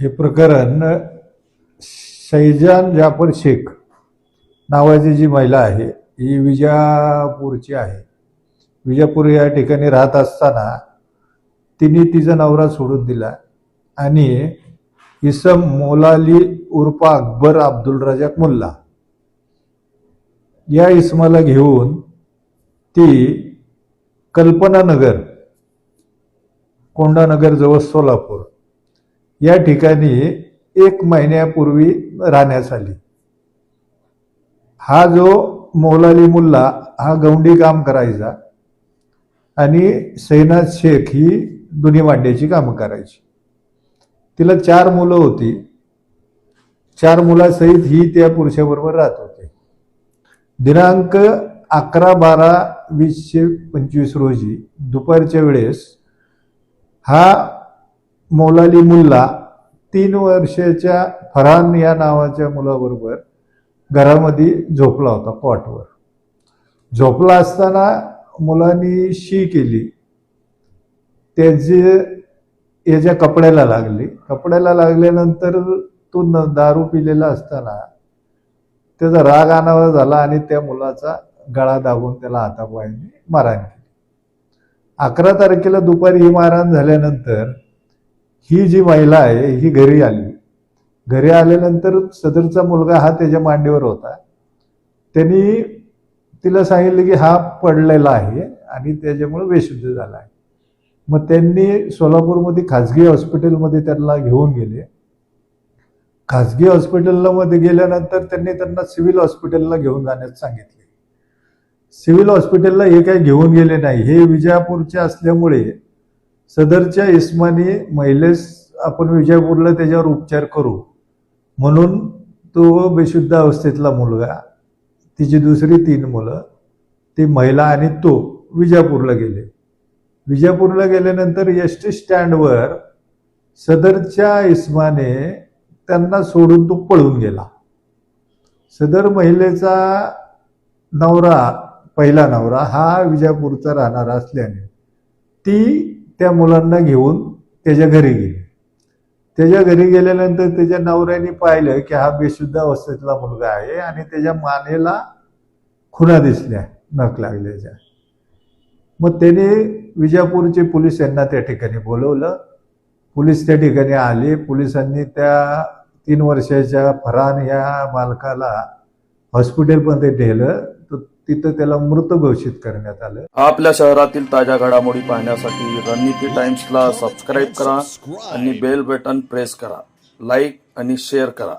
हे प्रकरण शैजान जाफर शेख नावाची जी महिला आहे ही विजापूरची आहे. विजापूर या ठिकाणी राहत असताना तिने तिचा नवरा सोडून दिला आणि इसम मोलाली उर्फ अकबर अब्दुल रजाक मुल्ला या इसमाला घेऊन ती कल्पनानगर कोंडानगर जवळ सोलापूर या ठिकाणी एक महिन्यापूर्वी राहण्यास आली. हा जो मौलाली मुल्ला हा गौंडी काम करायचा आणि सैनाथ शेख ही दोन्ही मांड्याची कामं करायची. तिला चार मुलं होती. चार मुलासहित ही त्या पुरुषाबरोबर राहत होते. दिनांक अकरा बारा वीसशे पंचवीस रोजी दुपारच्या वेळेस हा मौलाली मुल्ला तीन वर्षाच्या फरहान या नावाच्या मुलाबरोबर घरामध्ये झोपला होता कॉटवर झोपला असताना मुलांनी शी केली. त्याचे याच्या कपड्याला लागली. कपड्याला लागल्यानंतर तो न दारू पिलेला असताना त्याचा राग आणावा झाला आणि त्या मुलाचा गळा दाबून त्याला हातापायाने मारहाण केली. अकरा तारखेला दुपारी ही मारहाण झाल्यानंतर ही जी महिला आहे ही घरी आली. घरी आल्यानंतर सदरचा मुलगा हा त्याच्या मांडीवर होता. त्यांनी तिला सांगितलं की हा पडलेला आहे आणि त्याच्यामुळे बेशुद्ध झाला आहे. मग त्यांनी सोलापूरमध्ये खाजगी हॉस्पिटलमध्ये त्यांना घेऊन गेले. खाजगी हॉस्पिटलला मध्ये गेल्यानंतर त्यांनी त्यांना सिव्हिल हॉस्पिटलला घेऊन जाण्यास सांगितले. सिव्हिल हॉस्पिटलला हे काही घेऊन गेले नाही. हे विजापूरचे असल्यामुळे सदरच्या इस्माने महिलेस आपण विजयपूरला त्याच्यावर उपचार करू. म्हणून तो बेशुद्ध अवस्थेतला मुलगा तिची दुसरी तीन मुलं ती महिला आणि तो विजापूरला गेले. विजापूरला गेल्यानंतर एस टी स्टँडवर सदरच्या इस्माने त्यांना सोडून तो पळून गेला. सदर महिलेचा नवरा पहिला नवरा हा विजापूरचा राहणारा असल्याने ती त्या मुलांना घेऊन त्याच्या घरी गेले. त्याच्या घरी गेल्यानंतर त्याच्या नवऱ्याने पाहिलं की हा बेशुद्ध अवस्थेतला मुलगा आहे आणि त्याच्या मानेला खुणा दिसल्या नख लागल्याच्या. मग त्याने विजापूरचे पोलीस यांना त्या ठिकाणी बोलवलं. पोलीस त्या ठिकाणी आले. पोलिसांनी त्या तीन वर्षाच्या फरान या मालकाला हॉस्पिटलमध्ये नेलं. तिथं त्याला मृत घोषित करण्यात आलं. आपल्या शहरातील ताज्या घडामोडी पाहण्यासाठी रणनीती टाइम्सला सबस्क्राईब करा आणि बेल बटन प्रेस करा. लाईक आणि शेअर करा.